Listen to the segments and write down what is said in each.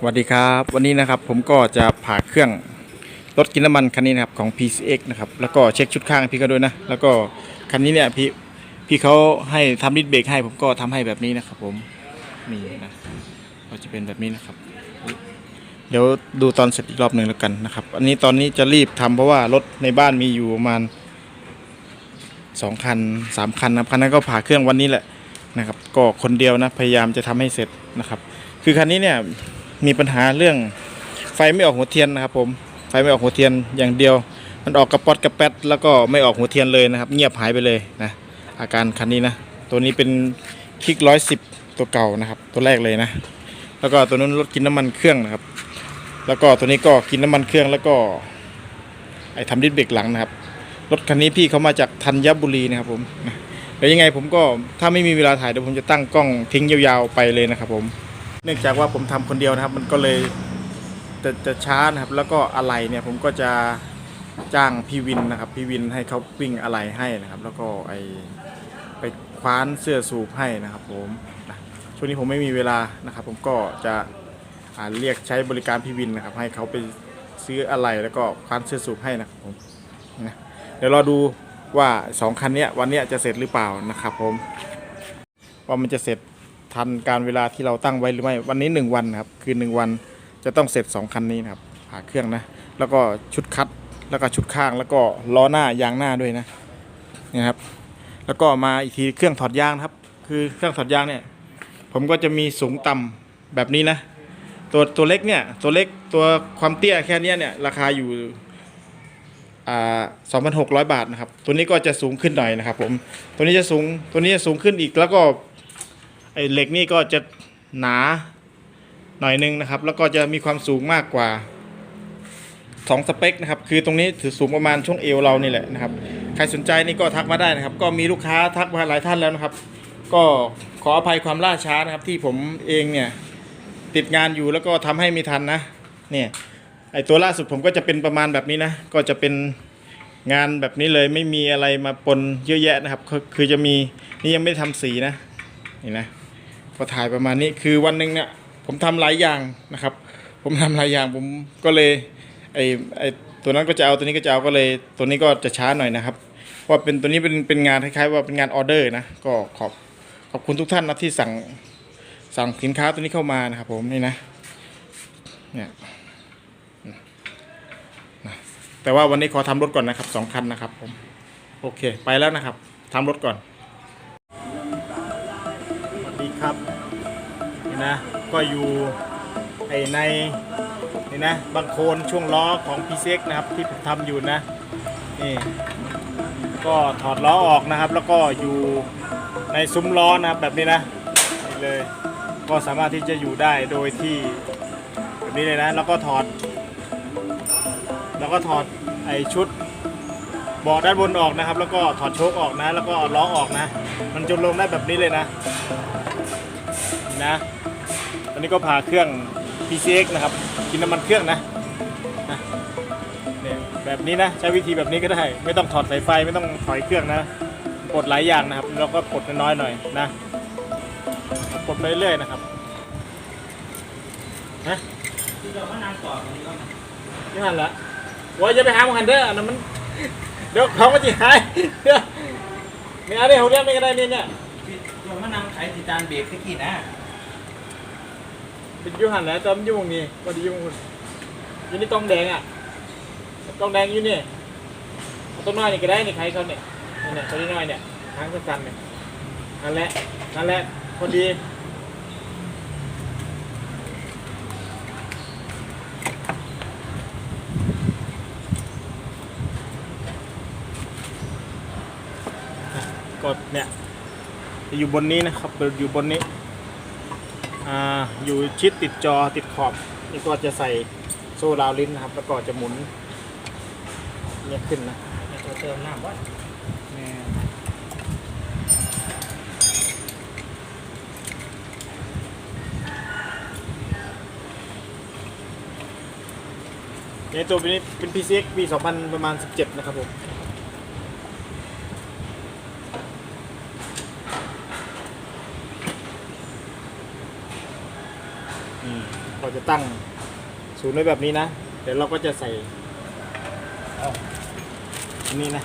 สวัสดีครับวันนี้นะครับผมก็จะผ่าเครื่องรถกินน้ำมันคันนี้นะครับของ PCX นะครับแล้วก็เช็คชุดข้างพี่เขาด้วยนะแล้วก็คันนี้เนี่ยพี่พี่เขาให้ทำดิสเบรกให้ผมก็ทำให้แบบนี้นะครับผมนี่นะก็จะเป็นแบบนี้นะครับ เดี๋ยวดูตอนเสร็จอีกรอบหนึ่งแล้วกันนะครับ อันนี้ตอนนี้จะรีบทำเพราะว่ารถในบ้านมีอยู่ประมาณสองคันสามคันนะครับคันนั้นก็ผ่าเครื่องวันนี้แหละนะครับ ก็คนเดียวนะพยายามจะทำให้เสร็จนะครับ คือคันนี้เนี่ย มีปัญหาเรื่องไฟไม่ออกหัวเทียนนะครับ ผมไฟไม่ออกหัวเทียนอย่างเดียว มันออกกระป๊อดกระแป๊ดแล้วก็ไม่ออกหัวเทียนเลยนะครับ เงียบหายไปเลยนะอาการคันนี้นะตัวนี้เป็นคลิกร้อยสิบตัวเก่านะครับ ตัวแรกเลยนะ แล้วก็ตัวนู้นรถกินน้ำมันเครื่องนะครับ แล้วก็ตัวนี้ก็กินน้ำมันเครื่องแล้วก็ ไอ้ทำดิสเบรกหลังนะครับรถคันนี้พี่เขามาจากธัญบุรีนะครับผมเดี๋ยวยังไงผมก็ถ้าไม่มีเวลาถ่ายเดี๋ยวผมจะตั้งกล้องทิ้งยาวๆไปเลยนะครับผม เนื่องจากว่าผมทำคนเดียวนะครับ มันก็เลยจะจะช้านะครับ แล้วก็อะไรเนี่ยผมก็จะจ้างพี่วินนะครับพี่วินให้เขาวิ่งอะไรให้นะครับ แล้วก็ไอไปคว้านเสื้อสูบให้นะครับ ผมนะช่วงนี้ผมไม่มีเวลานะครับ ผมก็จะเรียกใช้บริการพี่วินนะครับ ให้เขาไปซื้ออะไรแล้วก็คว้านเสื้อสูบให้นะครับผมนะเดี๋ยวรอดูว่าสองคันเนี้ยวันเนี้ยจะเสร็จหรือเปล่านะครับผมว่ามันจะเสร็จ ทันการเวลาที่เราตั้งไว้หรือไม่วันนี้ 1 วันครับคือ 1 วันจะต้องเสร็จ 2 คันนี้นะครับผ่าเครื่องนะ แล้วก็ชุดคัดแล้วก็ชุดข้างแล้วก็ล้อหน้ายางหน้าด้วยนะนี่นะครับ แล้วก็มาอีกทีเครื่องถอดยางครับ คือเครื่องถอดยางเนี่ย ผมก็จะมีสูงต่ำแบบนี้นะ ตัวตัวเล็กเนี่ยตัวเล็กตัวความเตี้ยแค่นี้เนี่ยราคาอยู่อ่า2,600 บาทนะครับ ตัวนี้ก็จะสูงขึ้นหน่อยนะครับผม ตัวนี้จะสูง ตัวนี้จะสูงขึ้นอีก แล้วก็ ไอ้เหล็กนี่ก็จะหนาหน่อยนึงนะครับ แล้วก็จะมีความสูงมากกว่าสองสเปคนะครับ คือตรงนี้ถือสูงประมาณช่วงเอวเรานี่แหละนะครับ ใครสนใจนี่ก็ทักมาได้นะครับ ก็มีลูกค้าทักมาหลายท่านแล้วนะครับ ก็ขออภัยความล่าช้านะครับ ที่ผมเองเนี่ยติดงานอยู่แล้วก็ทำให้ไม่ทันนะ เนี่ยไอตัวล่าสุดผมก็จะเป็นประมาณแบบนี้นะ ก็จะเป็นงานแบบนี้เลยไม่มีอะไรมาปนเยอะแยะนะครับ คือจะมีนี่ยังไม่ได้ทำสีนะนี่นะ พอถ่ายประมาณนี้คือวันหนึ่งเนี่ยผมทำหลายอย่างนะครับ ผมทำหลายอย่างผมก็เลยไอไอตัวนั้นก็จะเอาตัวนี้ก็จะเอาก็เลย ตัวนี้ก็จะช้าหน่อยนะครับว่าเป็นตัวนี้เป็นเป็นงานคล้ายๆว่าเป็นงานออเดอร์นะก็ขอบขอบคุณทุกท่านนะที่สั่งสั่งสินค้าตัวนี้เข้ามานะครับ ผมนี่นะเนี่ยนะแต่ว่าวันนี้ขอทำรถก่อนนะครับสองคันนะครับผมโอเค ไปแล้วนะครับทำรถก่อน นี่นะก็อยู่ไอในนี่นะบางโคนช่วงล้อของ p ีนะครับที่ผมทำอยู่นะนี่ก็ถอดล้อออกนะครับ แล้วก็อยู่ในซุ้มล้อนะครับแบบนี้นะนี่เลยก็สามารถที่จะอยู่ได้โดยที่แบบนี้เลยนะแล้วก็ถอด แล้วก็ถอดไอชุดบาะด้านบนออกนะครับ แล้วก็ถอดโชคออกนะ แล้วก็เอาล้อออกนะ มันจะลงได้แบบนี้เลยนะ นะ ตอนนี้ก็ผ่าเครื่อง PCX นะครับ กินน้ำมันเครื่องนะนะเนี่ยแบบนี้นะใช้วิธีแบบนี้ก็ได้ ไม่ต้องถอดสายไฟไม่ต้องถอยเครื่องนะปลดหลายอย่างนะครับแล้วก็ปลดน้อยๆหน่อยนะปลดไปเรื่อยๆนะครับนะนี่หันละว่าจะไปหามันเด้ออันนั้นมันเดี๋ยวเขามาจีหายเดี๋ยวเนี่ยอันนี้เขาเรียกไม่ก็ได้เนี่ยเนี่ยตัวมะนาวขายติดจานเบรกตะกี้นะ เป็นยูหันแล้วจำยุ่งนี่วันดียุ่งคุณยูนี่กล้องแดงอะกล้องแดงยูนี่ต้นไม้นี่ก็ได้นี่ใครเขาเนี่ยนี่เนี่ยตัวนี้น้อยเนี่ยทางสั้นๆเนี่ยนั่นแหละนั่นแหละพอดีกดเนี่ยอยู่บนนี้นะครับอยู่บนนี้ อ่าอยู่ชิดติดจอติดขอบนี่ก็จะใส่โซ่ราวลิ้นนะครับ แล้วก็จะหมุนเนี่ยขึ้นนะตัวเติมน้ำว่าเนี่ยตัวนี้เป็น PCX ปี 2000 ประมาณ 17 นะครับผมอืม เราจะ ตั้งศูนย์ไว้แบบนี้นะ เดี๋ยวเราก็จะใส่อันนี้นะ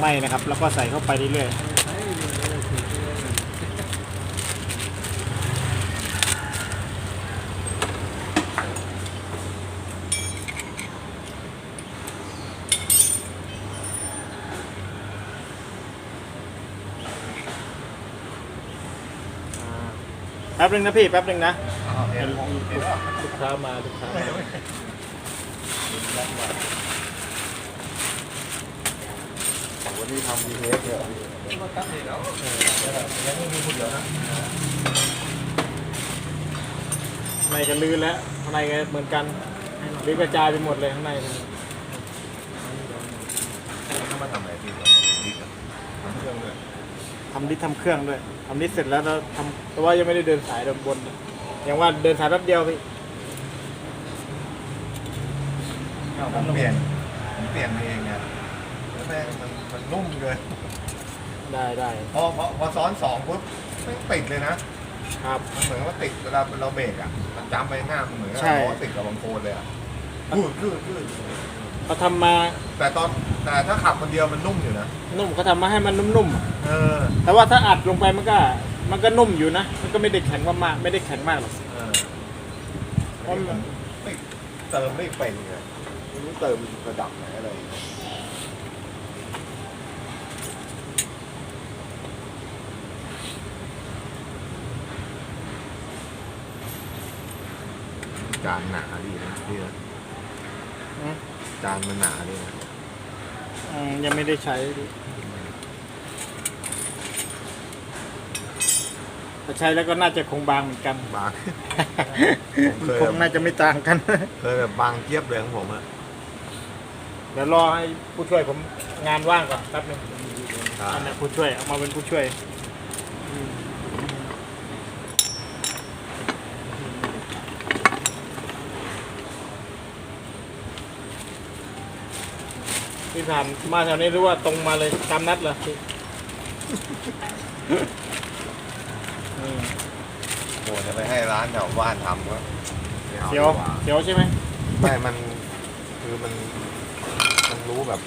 ไม่นะครับ แล้วก็ใส่เข้าไปเรื่อยแป๊บหนึ่งนะพี่ แป๊บหนึ่งนะ ลูกค้ามาลูกค้ามาวันนี้ทำดีเทสเนี่ยข้างในก็ลื่นแล้วข้างในก็เหมือนกันลื่นกระจายไปหมดเลยข้างในถ้ามาทำอะไรพี่ดีกับทำเครื่องเลยทำนิดทำเครื่องด้วยทำนิดเสร็จแล้วเราทำแต่ว่ายังไม่ได้เดินสายเดินบนเลย อย่างว่าเดินสายแป๊บเดียวพี่ผมเปลี่ยนผมเปลี่ยนเองไงแล้วแม่งมันมันนุ่มเกินได้ได้พอพอพอซ้อนสองปุ๊บไม่งติดเลยนะครับ มันเหมือนว่าติดเวลาเราเบรกอะมันจำไปหน้ามันเหมือนกับใช่ ล้อติดกับบางโคลนเลยอะลื่นลื่นลื่นเขาทำมาแต่ตอนแต่ถ้าขับคนเดียวมันนุ่มอยู่นะนุ่มเขาทำมาให้มันนุ่มเออ ๆ แต่ว่าถ้าอัดลงไปมันก็ มันก็นุ่มอยู่นะ มันก็ไม่ได้แข็งมากๆไม่ได้แข็งมากหรอกเออเพราะมันไม่เติมไม่เป็นไงไม่รู้เติมระดับไหนอะไรอย่างเงี้ยจานหนาดีนะพี่นะอืมจานมันหนาดีนะ อืมยังไม่ได้ใช้ ถ้าใช้แล้วก็น่าจะคงบางเหมือนกัน บาง ผมเคยคงน่าจะไม่ต่างกัน เคยแบบบางเจี๊ยบเลยของผมอะเดี๋ยวรอให้ผู้ช่วยผมงานว่างก่อนแป๊บหนึงอันนี้ผู้ช่วยเอามาเป็นผู้ช่วยพี่ผ่านมาแถวนี้รู้ว่าตรงมาเลยตามนัดเหรอพี่อืม โอ้จะไปให้ร้านแถวบ้านทำก็ไม่อาเขียวดีกาเขียวใช่ไหมไม่มันคือมัน มันรู้แบบ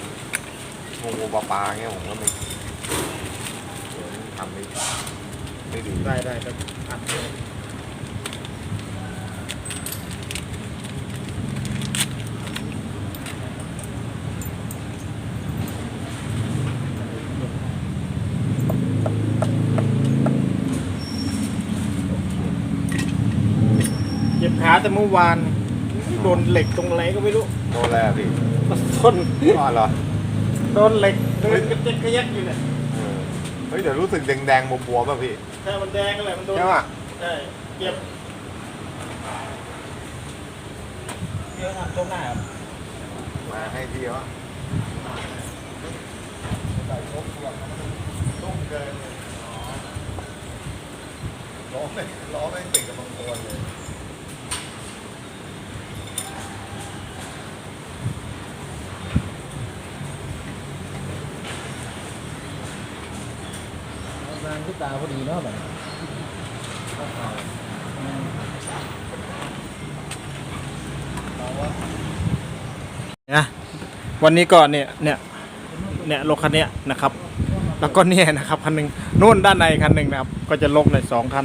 งูงูปลาปลาเงี้ยผมก็ไม่เดี๋ยวทำไม่ไม่ดีได้ได้ครับ อัดเลยเจ็บขาแต่เมื่อวานโดนเหล็กตรงไหนก็ไม่รู้โมแลพี่ต้นก็เหรอโดนเหล็กเดินกระเจ็กกระยักอยู่เนี่ยเออเฮ้ยเดี๋ยวรู้สึกแดงๆบวมๆป่ะพี่ถ้ามันแดงอะไรมันโดนใช่ป่ะใช่เจ็บเดี๋ยวทำตรงหน้าครับมาให้พี่วะใส่ครบตัวนุ่มเกินเลยล้อไม่ล้อไม่ติดกับบางคนเลย นางที่ ตาพอดีเนาะแบบนะวันนี้ก็เนี่ยเนี่ยเนี่ยรถคันเนี้ยนะครับ แล้วก็เนี่ยนะครับคันหนึ่งนู่นด้านในคันหนึ่งนะครับ ก็จะลกเลยสองคัน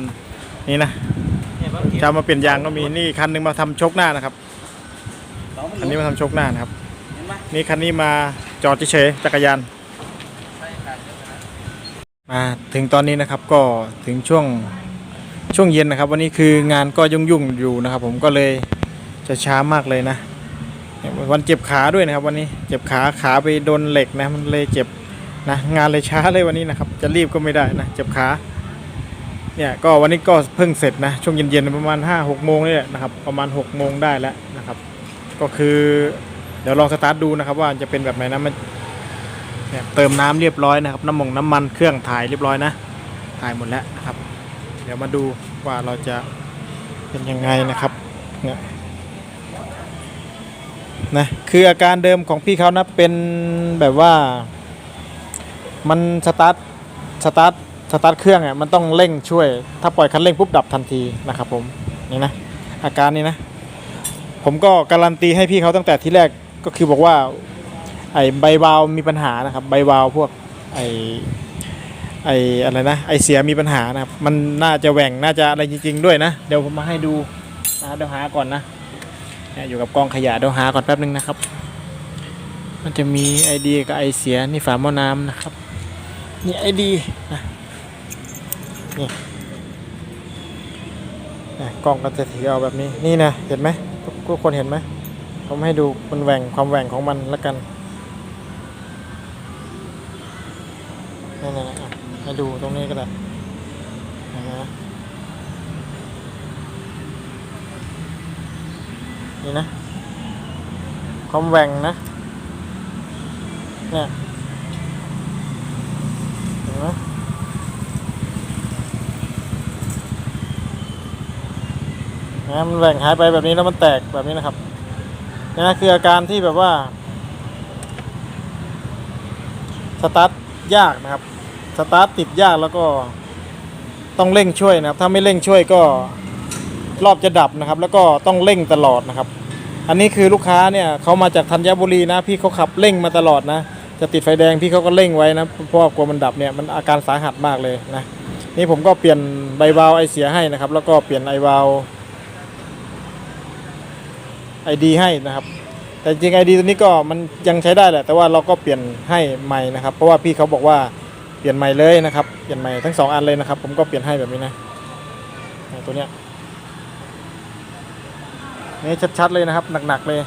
นี่นะเนี่ยว่าจะเอามาเปลี่ยนยางก็มีนี่คันหนึ่งมาทำชกหน้านะครับอันนี้มาทำชกหน้านะครับเห็นไหมนี่คันนี้มาจอดเฉยๆจักรยาน ใช่ค่ะเยอะนะ มาถึงตอนนี้นะครับก็ถึงช่วงช่วงเย็นนะครับ วันนี้คืองานก็ยุ่งๆอยู่นะครับ ผมก็เลยจะช้ามากเลยนะ วันเจ็บขาด้วยนะครับ วันนี้เจ็บขาขาไปโดนเหล็กนะมันเลยเจ็บนะงานเลยช้าเลยวันนี้นะครับ จะรีบก็ไม่ได้นะเจ็บขาเนี่ยก็วันนี้ก็เพิ่งเสร็จนะช่วงเย็นๆประมาณ5้าหกโมงนี่แหละนะครับประมาณ6กโมงได้แล้วนะครับ ก็คือเดี๋ยวลองสตาร์ทดูนะครับ ว่าจะเป็นแบบไหนนะมัน เนี่ยเติมน้ำเรียบร้อยนะครับ น้ำมงน้ำมันเครื่องถ่ายเรียบร้อยนะถ่ายหมดแล้วนะครับ เดี๋ยวมาดูว่าเราจะเป็นยังไงนะครับเนี่ยนะคืออาการเดิมของพี่เขานะเป็นแบบว่า มันสตาร์ทสตาร์ทสตาร์ทเครื่องอะมันต้องเร่งช่วย ถ้าปล่อยคันเร่งปุ๊บดับทันทีนะครับผมนี่นะอาการนี้นะ ผมก็การันตีให้พี่เขาตั้งแต่ที่แรกก็คือบอกว่า ไอ้ใบวาล์วมีปัญหานะครับ ใบวาล์วพวกไอ้ไอ้อะไรนะไอเสียมีปัญหานะครับ มันน่าจะแหว่งน่าจะอะไรจริง ๆ ด้วยนะ เดี๋ยวผมมาให้ดูนะเดี๋ยวหาก่อนนะเนี่ยอยู่กับกองขยะเดี๋ยวหาก่อนแป๊บนึงนะครับ มันจะมีไอดีกับไอเสียนี่ฝาหม้อน้ำนะครับนี่ไอดีนะนี่นะกล้องก็จะถือเอาแบบนี้นี่นะเห็นไหมกทุกคนเห็นไหมผมให้ดูมันแหว่งความแหว่งของมันแล้วกัน นี่นะอะให้ดูตรงนี้ก็ได้นะฮะนี่นะความแหว่งนะเนี่ยเห็นไหมนะมันแหว่งหายไปแบบนี้แล้วมันแตกแบบนี้นะครับนี่นะคืออาการที่แบบว่าสตาร์ทยากนะครับ สตาร์ทติดยากแล้วก็ต้องเร่งช่วยนะครับ ถ้าไม่เร่งช่วยก็รอบจะดับนะครับ แล้วก็ต้องเร่งตลอดนะครับ อันนี้คือลูกค้าเนี่ยเขามาจากธัญบุรีนะ พี่เขาขับเร่งมาตลอดนะ จะติดไฟแดงพี่เขาก็เร่งไว้นะเพราะกลัวมันดับเนี่ยมันอาการสาหัสมากเลยนะนี่ผมก็เปลี่ยนใบวาล์วไอเสียให้นะครับ แล้วก็เปลี่ยนไอวาล์วไอดีให้นะครับ แต่จริงไอดีตัวนี้ก็มันยังใช้ได้แหละแต่ว่าเราก็เปลี่ยนให้ใหม่นะครับ เพราะว่าพี่เขาบอกว่า เปลี่ยนใหม่เลยนะครับ เปลี่ยนใหม่ทั้งสองอันเลยนะครับ ผมก็เปลี่ยนให้แบบนี้นะตัวเนี้ยนี่ชัดๆเลยนะครับ หนักๆเลย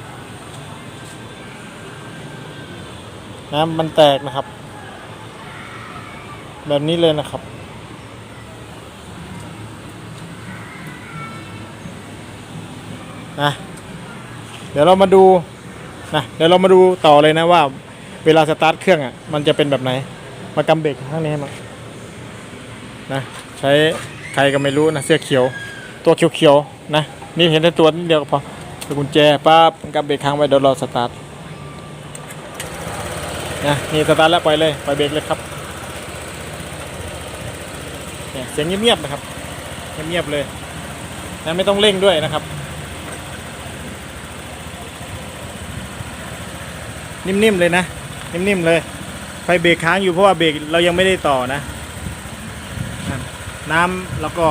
น้ำมันแตกนะครับ แบบนี้เลยนะครับ นะ เดี๋ยวเรามาดูนะเดี๋ยวเรามาดูต่อเลยนะว่า เวลาสตาร์ทเครื่องอะ มันจะเป็นแบบไหน มากำเบรกข้างนี้ให้มานะใช้ใครก็ไม่รู้นะเสื้อเขียว ตัวเขียวๆนะนี่เห็นแต่ตัวนิดเดียวก็พอตัวกุญแจปั๊บกับเบรกค้างไว้เดี๋ยวรอสตาร์ทนะนี่สตาร์ทแล้วปล่อยเลยปล่อยเบรกเลยครับเนี่ยเสียงเงียบๆนะครับเงียบๆเลยนะไม่ต้องเร่งด้วยนะครับนิ่มๆเลยนะ นิ่มๆเลย เบรกค้างอยู่เพราะว่าเบรกเรายังไม่ได้ต่อนะ น้ำแล้วก็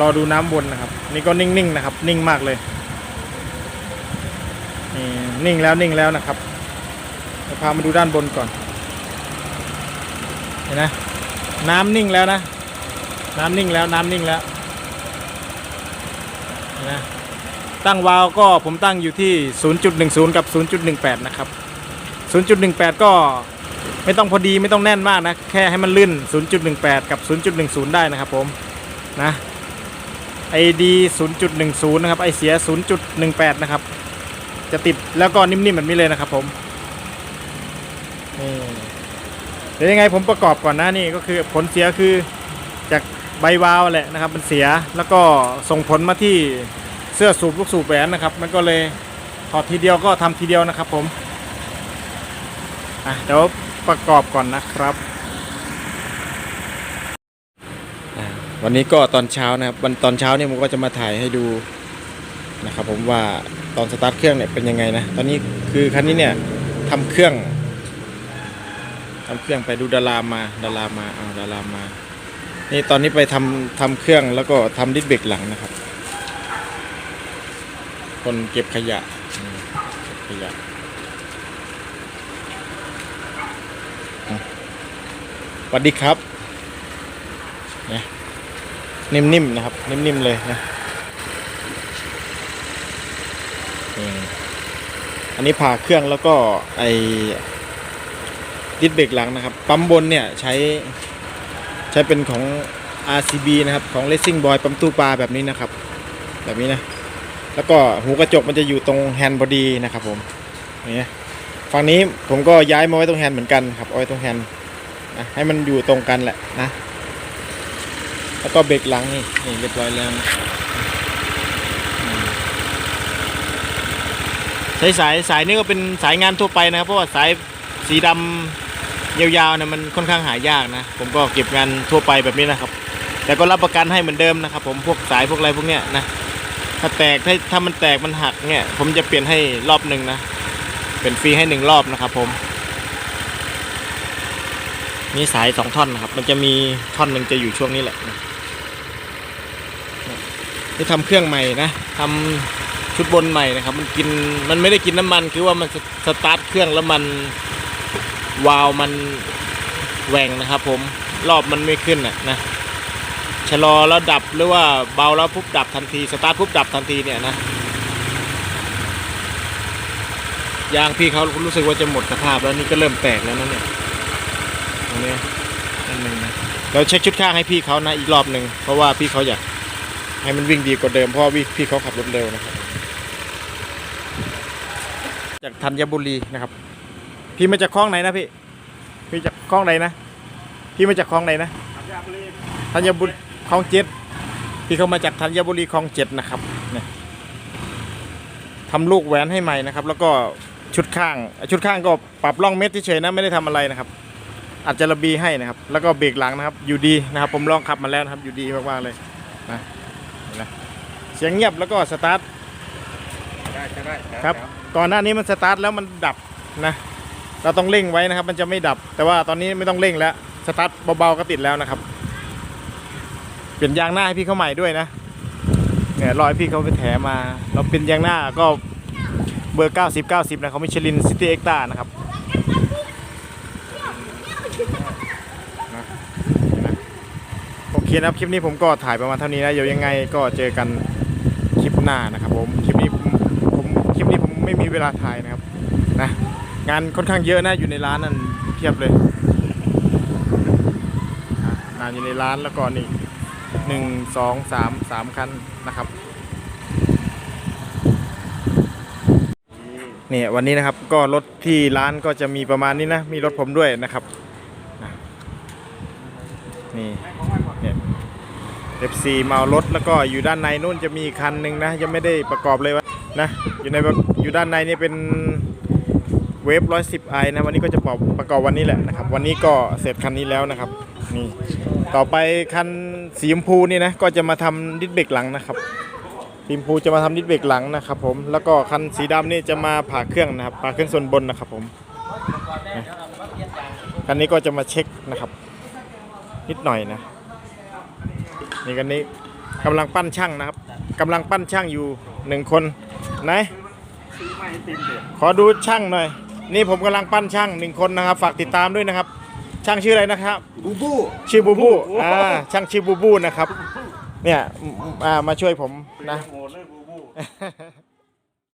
รอดูน้ำวนนะครับ นี่ก็นิ่งๆนะครับ นิ่งมากเลยนี่นิ่งแล้วนิ่งแล้วนะครับเดี๋ยวพามาดูด้านบนก่อน เห็นไหมน้ำนิ่งแล้วนะ น้ำนิ่งแล้วน้ำนิ่งแล้วเห็นไหมตั้งวาล์วก็ผมตั้งอยู่ที่ 0.10 กับ 0.18 นะครับ 0.18 ก็ ไม่ต้องพอดีไม่ต้องแน่นมากนะ แค่ให้มันลื่น 0.18 กับ 0.10 ได้นะครับผมนะ ID 0.10 นะครับไอเสีย 0.18 นะครับ จะติดแล้วก็นิ่มๆแบบนี้เลยนะครับผมนี่เดี๋ยวยังไงผมประกอบก่อนนะนี่ก็คือผลเสียคือจากใบวาล์วแหละนะครับ มันเสียแล้วก็ส่งผลมาที่เสื้อสูบลูกสูบแหวนนะครับ มันก็เลยถอดทีเดียวก็ทำทีเดียวนะครับผมอะเดี๋ยว ประกอบก่อนนะครับ วันนี้ก็ตอนเช้านะครับวันตอนเช้าเนี่ยผมก็จะมาถ่ายให้ดูนะครับผมว่าตอนสตาร์ทเครื่องเนี่ยเป็นยังไงนะ ตอนนี้คือคันนี้เนี่ยทำเครื่องทำเครื่องไปดูดารามาดารามาเอาดารามา นี่ตอนนี้ไปทำทำเครื่องแล้วก็ทำดิสเบรกหลังนะครับ คนเก็บขยะขยะอืม สวัสดีครับนิ่มๆนะครับ นิ่มๆเลยนะอันนี้ผ่าเครื่องแล้วก็ไอดิสเบรกหลังนะครับ ปั๊มบนเนี่ยใช้ใช้เป็นของ RCB นะครับ ของ Racing Boy ปั๊มตู้ปลาแบบนี้นะครับ แบบนี้นะ แล้วก็หูกระจกมันจะอยู่ตรงแฮนด์บอดีนะครับผมนี่ฝั่งนี้ผมก็ย้ายมาไว้ตรงแฮนด์เหมือนกันครับเอาไว้ตรงแฮนด์ นะให้มันอยู่ตรงกันแหละนะ แล้วก็เบรกหลังนี่นี่เรียบร้อยแล้วนะอืมใช้สายสายนี้ก็เป็นสายงานทั่วไปนะครับ เพราะว่าสายสีดำยาวๆเนี่ยมันค่อนข้างหายากนะ ผมก็เก็บงานทั่วไปแบบนี้นะครับ แต่ก็รับประกันให้เหมือนเดิมนะครับ ผมพวกสายพวกอะไรพวกเนี้ยนะถ้าแตกถ้าถ้ามันแตกมันหักเนี่ย ผมจะเปลี่ยนให้รอบหนึ่งนะเป็นฟรีให้หนึ่งรอบนะครับผม มีสายสองท่อนนะครับ มันจะมีท่อนหนึ่งจะอยู่ช่วงนี้แหละนะนี่ทำเครื่องใหม่นะทำชุดบนใหม่นะครับ มันกินมันไม่ได้กินน้ำมัน คือว่ามันสตาร์ทเครื่องแล้วมันวาล์วมันแหว่งนะครับ ผมรอบมันไม่ขึ้นอะนะชะลอแล้วดับหรือว่าเบาแล้วปุ๊บดับทันทีสตาร์ทปุ๊บดับทันทีเนี่ยนะยางพี่เขารู้สึกว่าจะหมดสภาพแล้วนี่ก็เริ่มแตกแล้วนะเนี่ย ตรงนี้นั่นหนึ่งนะเราเช็คชุดข้างให้พี่เขานะอีกรอบหนึ่งเพราะว่าพี่เขาอยากให้มันวิ่งดีกว่าเดิมเพราะว่าพี่เขาขับรถเร็วนะครับจากธัญบุรีนะครับ พี่มาจากคลองไหนนะพี่ พี่จากคลองไหนนะพี่มาจากคลองไหนนะธัญบุรีคลองเจ็ดพี่เขามาจากธัญบุรีคลองเจ็ดนะครับเนี่ยทำลูกแหวนให้ใหม่นะครับ แล้วก็ชุดข้าง ชุดข้างก็ปรับร่องเม็ดเฉยๆนะไม่ได้ทำอะไรนะครับ อาจจะระบีให้นะครับ แล้วก็เบรกหลังนะครับอยู่ดีนะครับ ผมลองขับมาแล้วนะครับอยู่ดีมากๆเลยนะเห็นไหมเสียงเงียบแล้วก็สตาร์ทได้ใช่ได้ครับก่อนหน้านี้มันสตาร์ทแล้วมันดับนะเราต้องเร่งไว้นะครับ มันจะไม่ดับ แต่ว่าตอนนี้ไม่ต้องเร่งแล้วสตาร์ทเบาๆก็ติดแล้วนะครับ เปลี่ยนยางหน้าให้พี่เขาใหม่ด้วยนะเนี่ยรอยพี่เขาไปแถมา เราเป็นยางหน้าก็เบอร์ 90 90 นะเขามิชลินซิตี้เอ็กตานะครับ นะนะโอ เคนะครับคลิปนี้ผมก็ถ่ายประมาณเท่านี้นะเดี๋ยวยังไงก็เจอกันคลิปหน้านะครับผมคลิปนี้ผมคลิปนี้ผมไม่มีเวลาถ่ายนะครับนะงานค่อนข้างเยอะนะอยู่ในร้านนั่นเพียบเลยอะงานอยู่ในร้านแล้วก็นี่หนึ่งสองสามสามคันนะครับนี่วันนี้นะครับก็รถที่ร้านก็จะมีประมาณนี้นะมีรถผมด้วยนะครับนี่ F4 เมารถแล้วก็อยู่ด้านในนู่นจะมีคันหนึ่งนะยังไม่ได้ประกอบเลยวะนะอยู่ในอยู่ด้านในนี่เป็นเวฟร้อยสิบไอนะวันนี้ก็จะประกอบประกอบวันนี้แหละนะครับ วันนี้ก็เสร็จคันนี้แล้วนะครับนี่ต่อไปคันสีชมพูนี่นะก็จะมาทำดิสเบรกหลังนะครับสีชมพูจะมาทำดิสเบรกหลังนะครับผมแล้วก็คันสีดำนี่จะมาผ่าเครื่องนะครับผ่าเครื่องส่วนบนนะครับผมคันนี้ก็จะมาเช็คนะครับ นิดหน่อยนะ นี่กันนี้กำลังปั้นช่างนะครับกำลังปั้นช่างอยู่หนึ่งคนไหนขอดูช่างหน่อย นี่ผมกำลังปั้นช่างหนึ่งคนนะครับ ฝากติดตามด้วยนะครับ ช่างชื่ออะไรนะครับ บูบูชื่อบูบูอ่าช่างชื่อบูบูนะครับ เนี่ยอ่ามาช่วยผมนะโหเลยบูบู